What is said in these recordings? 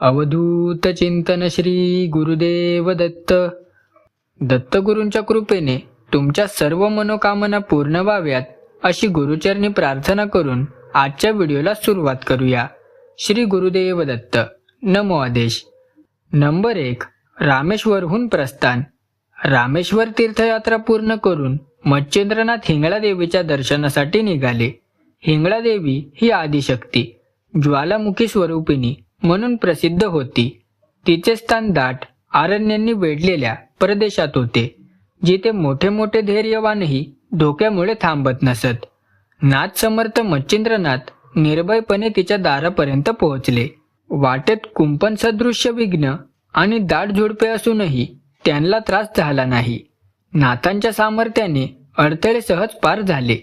अवधूत चिंतन श्री गुरुदेव दत्त. दत्तगुरूंच्या कृपेने तुमच्या सर्व मनोकामना पूर्ण व्हाव्यात अशी गुरुचरणी प्रार्थना करून आजच्या व्हिडिओला सुरुवात करूया. श्री गुरुदेव दत्त. नमो आदेश. नंबर एक रामेश्वरहून प्रस्थान. रामेश्वर तीर्थयात्रा पूर्ण करून मच्छिंद्रनाथ हिंगळा देवीच्या दर्शनासाठी निघाले. हिंगळा देवी ही आदिशक्ती ज्वालामुखी स्वरूपिणी म्हणून प्रसिद्ध होती. तिचे स्थान दाट आरण्यांनी वेढलेल्या प्रदेशात होते जिथे मोठे मोठे धैर्यवानही धोक्यामुळे थांबत नसत. नाथ समर्थ मच्छिंद्रनाथ निर्भयपणे तिच्या दारापर्यंत पोहोचले. वाटेत कुंपण सदृश्य विघ्न आणि दाट झुडपे असूनही त्यांना त्रास झाला नाही. नाथांच्या सामर्थ्याने अडथळे सहज पार झाले.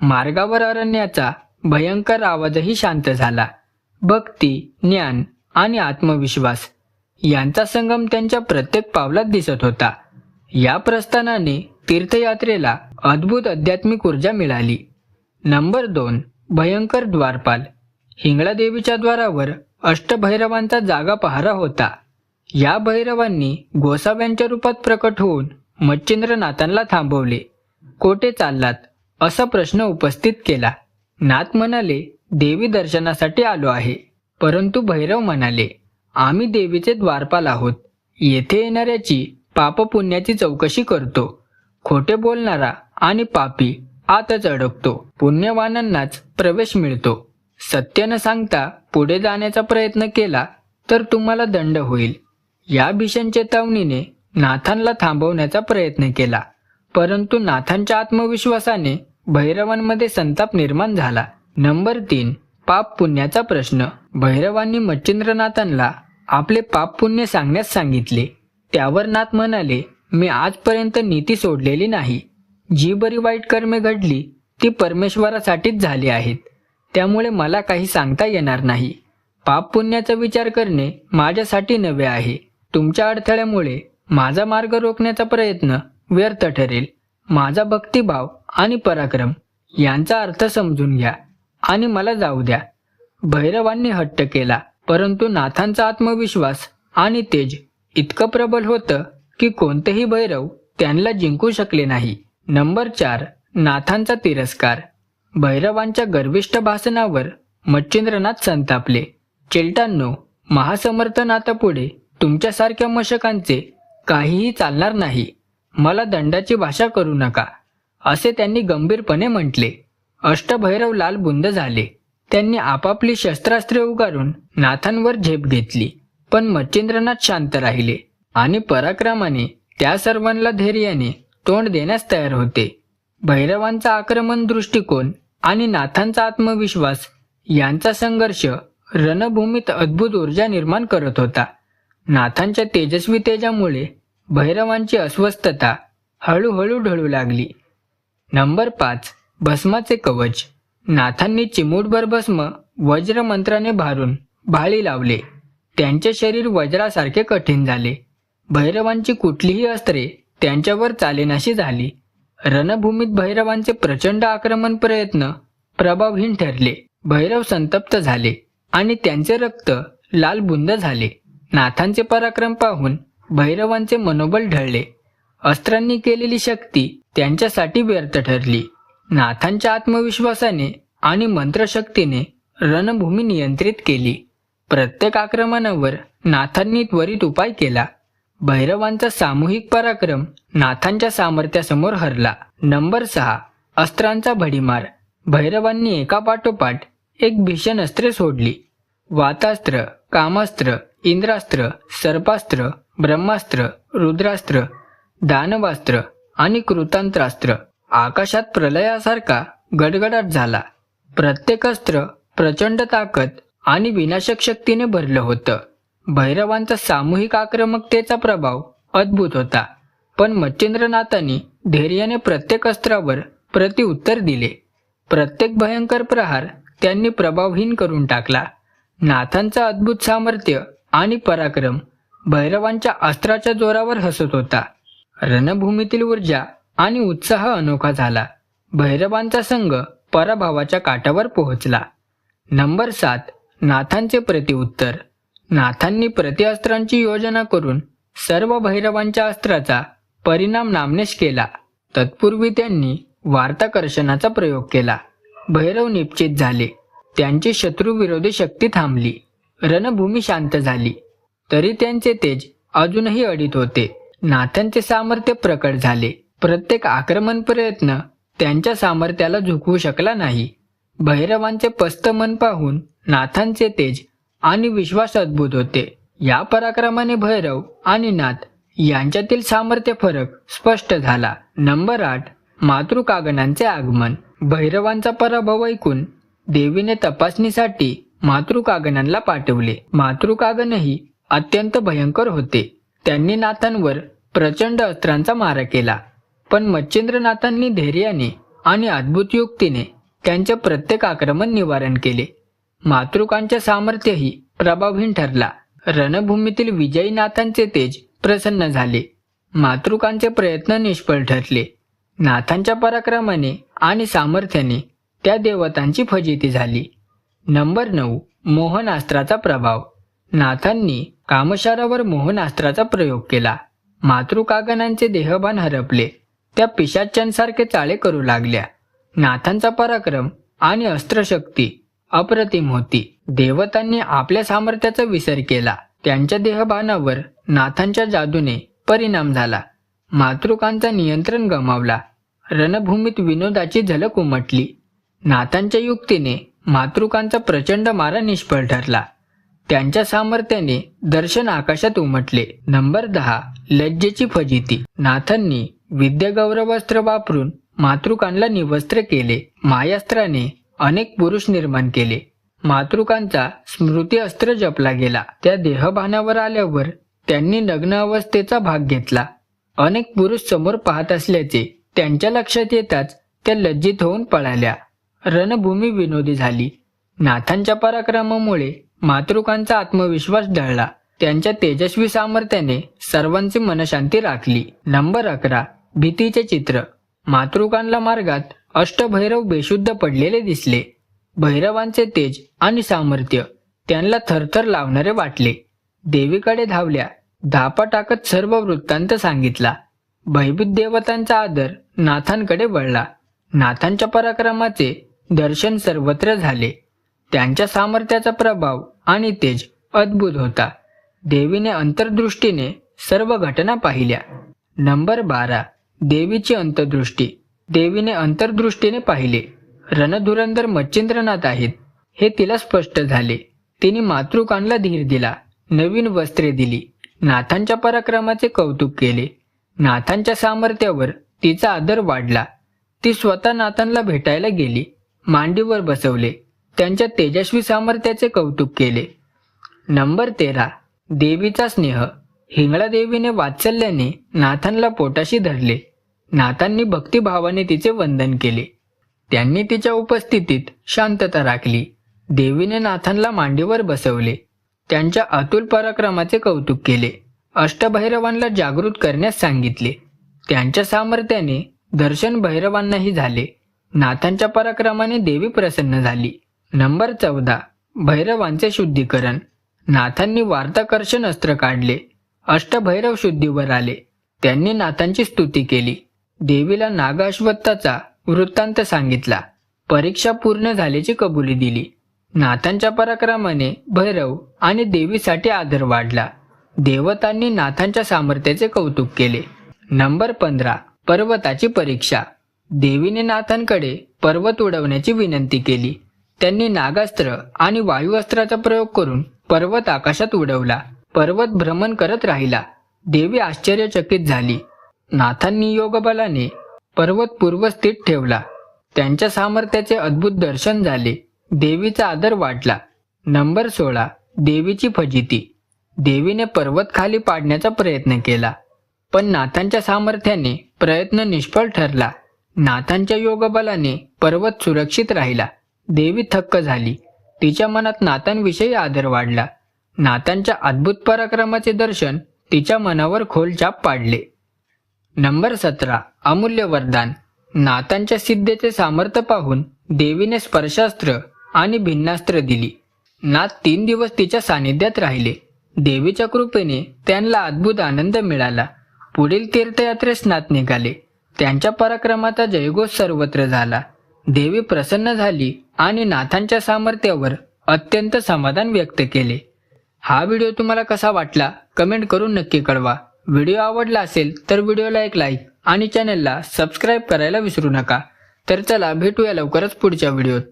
मार्गावर अरण्याचा भयंकर आवाजही शांत झाला. भक्ती ज्ञान आणि आत्मविश्वास यांचा संगम त्यांच्या प्रत्येक पावलात दिसत होता. या प्रस्थानाने तीर्थयात्रेला अद्भुत आध्यात्मिक ऊर्जा मिळाली. नंबर दोन भयंकर द्वारपाल. हिंगळा देवीच्या द्वारावर अष्टभैरवांचा जागा पहारा होता. या भैरवांनी गोसाव्यांच्या रूपात प्रकट होऊन मच्छिंद्रनाथांना थांबवले. कोठे चाललात? असा प्रश्न उपस्थित केला. नाथ म्हणाले देवी दर्शनासाठी आलो आहे. परंतु भैरव म्हणाले आम्ही देवीचे द्वारपाल आहोत. येथे येणाऱ्याची पापपुण्याची चौकशी करतो. खोटे बोलणारा आणि पापी आतच अडकतो. पुण्यवानांनाच प्रवेश मिळतो. सत्य न सांगता पुढे जाण्याचा प्रयत्न केला तर तुम्हाला दंड होईल. या भीषण चेतावणीने नाथांना थांबवण्याचा प्रयत्न केला. परंतु नाथांच्या आत्मविश्वासाने भैरवांमध्ये संताप निर्माण झाला. नंबर तीन पाप पुण्याचा प्रश्न. भैरवांनी मच्छिंद्रनाथांना आपले पाप पुण्य सांगण्यास सांगितले. त्यावर नाथ म्हणाले मी आजपर्यंत नीती सोडलेली नाही. जी बरी वाईट कर्मे घडली ती परमेश्वरासाठीच झाली आहेत. त्यामुळे मला काही सांगता येणार नाही. पाप पुण्याचा विचार करणे माझ्यासाठी नवे आहे. तुमच्या अडथळ्यामुळे माझा मार्ग रोखण्याचा प्रयत्न व्यर्थ ठरेल. माझा भक्तिभाव आणि पराक्रम यांचा अर्थ समजून घ्या. आणि मला जाऊ द्या. भैरवांनी हट्ट केला परंतु नाथांचा आत्मविश्वास आणि तेज इतकं प्रबल होतं की कोणतेही भैरव त्यांना जिंकू शकले नाही. नंबर चार नाथांचा तिरस्कार. भैरवांच्या गर्विष्ठ भाषणावर मच्छिंद्रनाथ संतापले. चिलटांनो महासमर्थनाथापुढे तुमच्यासारख्या मशकांचे काहीही चालणार नाही. मला दंडाची भाषा करू नका असे त्यांनी गंभीरपणे म्हटले. अष्टभैरव लाल बुंद झाले. त्यांनी आपापली शस्त्रास्त्रे उगारून नाथांवर झेप घेतली पण मच्छिंद्रनाथ शांत राहिले आणि पराक्रमाने त्या सर्वांना धैर्याने तोंड देण्यास तयार होते. भैरवांचा आक्रमण दृष्टिकोन आणि नाथांचा आत्मविश्वास यांचा संघर्ष रणभूमीत अद्भुत ऊर्जा निर्माण करत होता. नाथांच्या तेजस्वी तेजामुळे भैरवांची अस्वस्थता हळूहळू ढळू लागली. नंबर पाच भस्माचे कवच. नाथांनी चिमूटभर भस्म वज्र मंत्राने भारून भाळी लावले. त्यांचे शरीर वज्रासारखे कठीण झाले. भैरवांची कुठलीही अस्त्रे त्यांच्यावर चालेनाशी झाली. रणभूमीत भैरवांचे प्रचंड आक्रमण प्रयत्न प्रभावहीन ठरले. भैरव संतप्त झाले आणि त्यांचे रक्त लाल बुंद झाले. नाथांचे पराक्रम पाहून भैरवांचे मनोबल ढळले. अस्त्रांनी केलेली शक्ती त्यांच्यासाठी व्यर्थ ठरली. नाथांच्या आत्मविश्वासाने आणि मंत्रशक्तीने रणभूमी नियंत्रित केली. प्रत्येक आक्रमणावर नाथांनी त्वरित उपाय केला. भैरवांचा सामूहिक पराक्रम नाथांच्या सामर्थ्यासमोर हरला. नंबर सहा. अस्त्रांचा भडीमार. भैरवांनी एका पाठोपाठ एक भीषण अस्त्रे सोडली. वातास्त्र कामास्त्र इंद्रास्त्र सर्पास्त्र ब्रह्मास्त्र रुद्रास्त्र दानवास्त्र आणि कृतांत्रास्त्र आकाशात प्रलयासारखा गडगडाट झाला. प्रत्येक अस्त्र प्रचंड ताकद आणि विनाशक शक्तीने भरलं होतं. भैरवांचा सामूहिक आक्रमकतेचा प्रभाव अद्भुत होता. पण मच्छिंद्रनाथांनी धैर्याने प्रत्येक अस्त्रावर प्रतिउत्तर दिले. प्रत्येक भयंकर प्रहार त्यांनी प्रभावहीन करून टाकला. नाथांचा अद्भुत सामर्थ्य आणि पराक्रम भैरवांच्या अस्त्राच्या जोरावर हसत होता. रणभूमीतील ऊर्जा आणि उत्साह अनोखा झाला. भैरवांचा संघ पराभवाच्या काठावर पोहोचला. नंबर सात नाथांचे प्रतिउत्तर नाथांनी प्रतिअस्त्रांची योजना करून सर्व भैरवांच्या अस्त्राचा परिणाम नामनेश केला. तत्पूर्वी त्यांनी वार्ताकर्षणाचा प्रयोग केला. भैरव निश्चित झाले. त्यांची शत्रुविरोधी शक्ती थांबली. रणभूमी शांत झाली. तरी त्यांचे तेज अजूनही अडीत होते. नाथांचे सामर्थ्य प्रकट झाले. प्रत्येक आक्रमण प्रयत्न त्यांच्या सामर्थ्याला झुकवू शकला नाही. भैरवांचे पस्त मन पाहून नाथांचे तेज आणि विश्वास अद्भुत होते. या पराक्रमाने भैरव आणि नाथ यांच्यातील सामर्थ्य फरक स्पष्ट झाला. नंबर आठ मातृकागणांचे आगमन. भैरवांचा पराभव ऐकून देवीने तपासणीसाठी मातृकागणांना पाठवले. मातृकागणही अत्यंत भयंकर होते. त्यांनी नाथांवर प्रचंड अस्त्रांचा मारा केला. पण मच्छिंद्रनाथांनी धैर्याने आणि अद्भुत युक्तीने त्यांचे प्रत्येक आक्रमण निवारण केले. मातृकांचे सामर्थ्यही प्रभावहीन ठरला. रणभूमीतील विजयी नाथांचे तेज प्रसन्न झाले. मातृकांचे प्रयत्न निष्फळ ठरले. नाथांच्या पराक्रमाने आणि सामर्थ्याने त्या देवतांची फजिती झाली. नंबर नऊ मोहनास्त्राचा प्रभाव. नाथांनी कामशारावर मोहनास्त्राचा प्रयोग केला. मातृकागनांचे देहभान हरपले. त्या पिशाच्यांसारखे चाळे करू लागल्या. नाथांचा पराक्रम आणि अस्त्रशक्ती अप्रतिम होती. देवतांनी आपल्या सामर्थ्याचा विसर केला. त्यांच्या देहभानावर नाथांच्या जादूने परिणाम झाला. मातृकांचा नियंत्रण गमावला. रणभूमीत विनोदाची झलक उमटली. नाथांच्या युक्तीने मातृकांचा प्रचंड मारा निष्फळ ठरला. त्यांच्या सामर्थ्याने दर्शन आकाशात उमटले. नंबर दहा लज्जेची फजिती. नाथांनी विद्यागौरवास्त्र वापरून मातृकांना निवस्त्र केले. मायास्त्राने अनेक पुरुष निर्माण केले. मातृकांचा स्मृती अस्त्र जपला गेला. त्या देहभानावर आल्यावर त्यांनी नग्न अवस्थेचा भाग घेतला. अनेक पुरुष समोर पाहत असल्याचे त्यांच्या लक्षात येताच त्या लज्जित होऊन पळाल्या. रणभूमी विनोदी झाली. नाथांच्या पराक्रमामुळे मातृकांचा आत्मविश्वास ढळला. त्यांच्या तेजस्वी सामर्थ्याने सर्वांची मनशांती राखली. नंबर अकरा. भीतीचे चित्र. मातृकांला मार्गात अष्टभैरव बेशुद्ध पडलेले दिसले. भैरवांचे तेज आणि सामर्थ्य त्यांना थरथर लावणारे वाटले. देवीकडे धावल्या धापा टाकत सर्व वृत्तांत सांगितला. भयभीत देवतांचा आदर नाथांकडे वळला. नाथांच्या पराक्रमाचे दर्शन सर्वत्र झाले. त्यांच्या सामर्थ्याचा प्रभाव आणि तेज अद्भुत होता. देवीने अंतर्दृष्टीने सर्व घटना पाहिल्या. नंबर बारा. देवीची अंतर्दृष्टी. देवीने अंतर्दृष्टीने पाहिले. रणधुरंधर मच्छिंद्रनाथ आहेत. हे तिला स्पष्ट झाले. तिने मातृकांना धीर दिला. नवीन वस्त्रे दिली. नाथांच्या पराक्रमाचे कौतुक केले. नाथांच्या सामर्थ्यावर तिचा आदर वाढला. ती स्वतः नाथांना भेटायला गेली. मांडीवर बसवले. त्यांच्या तेजस्वी सामर्थ्याचे कौतुक केले. नंबर तेरा. देवीचा स्नेह. हिंगळा देवीने वात्सल्याने नाथांना पोटाशी धरले. नाथांनी भक्तिभावाने तिचे वंदन केले. त्यांनी तिच्या उपस्थितीत शांतता राखली. देवीने नाथांना मांडीवर बसवले. त्यांच्या अतुल पराक्रमाचे कौतुक केले. अष्टभैरवांना जागृत करण्यास सांगितले. त्यांच्या सामर्थ्याने दर्शन भैरवांनाही झाले. नाथांच्या पराक्रमाने देवी प्रसन्न झाली. नंबर चौदा. भैरवांचे शुद्धीकरण. नाथांनी वार्ताकर्षण अस्त्र काढले. अष्टभैरव शुद्धीवर आले. त्यांनी नाथांची स्तुती केली. देवीला नागाश्वत्ताचा वृत्तांत सांगितला. परीक्षा पूर्ण झाल्याची कबुली दिली. नाथांच्या पराक्रमाने भैरव आणि देवीसाठी आदर वाढला. देवतांनी नाथांच्या सामर्थ्याचे कौतुक केले. नंबर पंधरा पर्वताची परीक्षा. देवीने नाथांकडे पर्वत उडवण्याची विनंती केली. त्यांनी नागास्त्र आणि वायुअस्त्राचा प्रयोग करून पर्वत आकाशात उडवला. पर्वत भ्रमण करत राहिला. देवी आश्चर्यचकित झाली. नाथांनी योगबलाने पर्वत पूर्वस्थित ठेवला. त्यांच्या सामर्थ्याचे अद्भुत दर्शन झाले. देवीचा आदर वाढला नंबर सोळा. देवीची फजिती. देवीने पर्वत खाली पाडण्याचा प्रयत्न केला. पण नाथांच्या सामर्थ्याने प्रयत्न निष्फळ ठरला. नाथांच्या योगबलाने पर्वत सुरक्षित राहिला. देवी थक्क झाली. तिच्या मनात नाथांविषयी आदर वाढला. नाथांच्या अद्भुत पराक्रमाचे दर्शन तिच्या मनावर खोल छाप पाडले. नंबर सतरा अमूल्य वरदान नाथांच्या सिद्धेचे सामर्थ्य पाहून देवीने स्पर्शास्त्र आणि भिन्नास्त्र दिली. नाथ तीन दिवस तिच्या सानिध्यात राहिले. देवीच्या कृपेने त्यांना अद्भुत आनंद मिळाला. पुढील तीर्थयात्रेस नाथ निघाले. त्यांच्या पराक्रमाचा जयघोष सर्वत्र झाला. देवी प्रसन्न झाली आणि नाथांच्या सामर्थ्यावर अत्यंत समाधान व्यक्त केले. हा व्हिडिओ तुम्हाला कसा वाटला कमेंट करून नक्की कळवा. व्हिडिओ आवडला असेल तर व्हिडिओला एक लाईक आणि चॅनलला सबस्क्राईब करायला विसरू नका. तर चला भेटूया लवकरच पुढच्या व्हिडिओत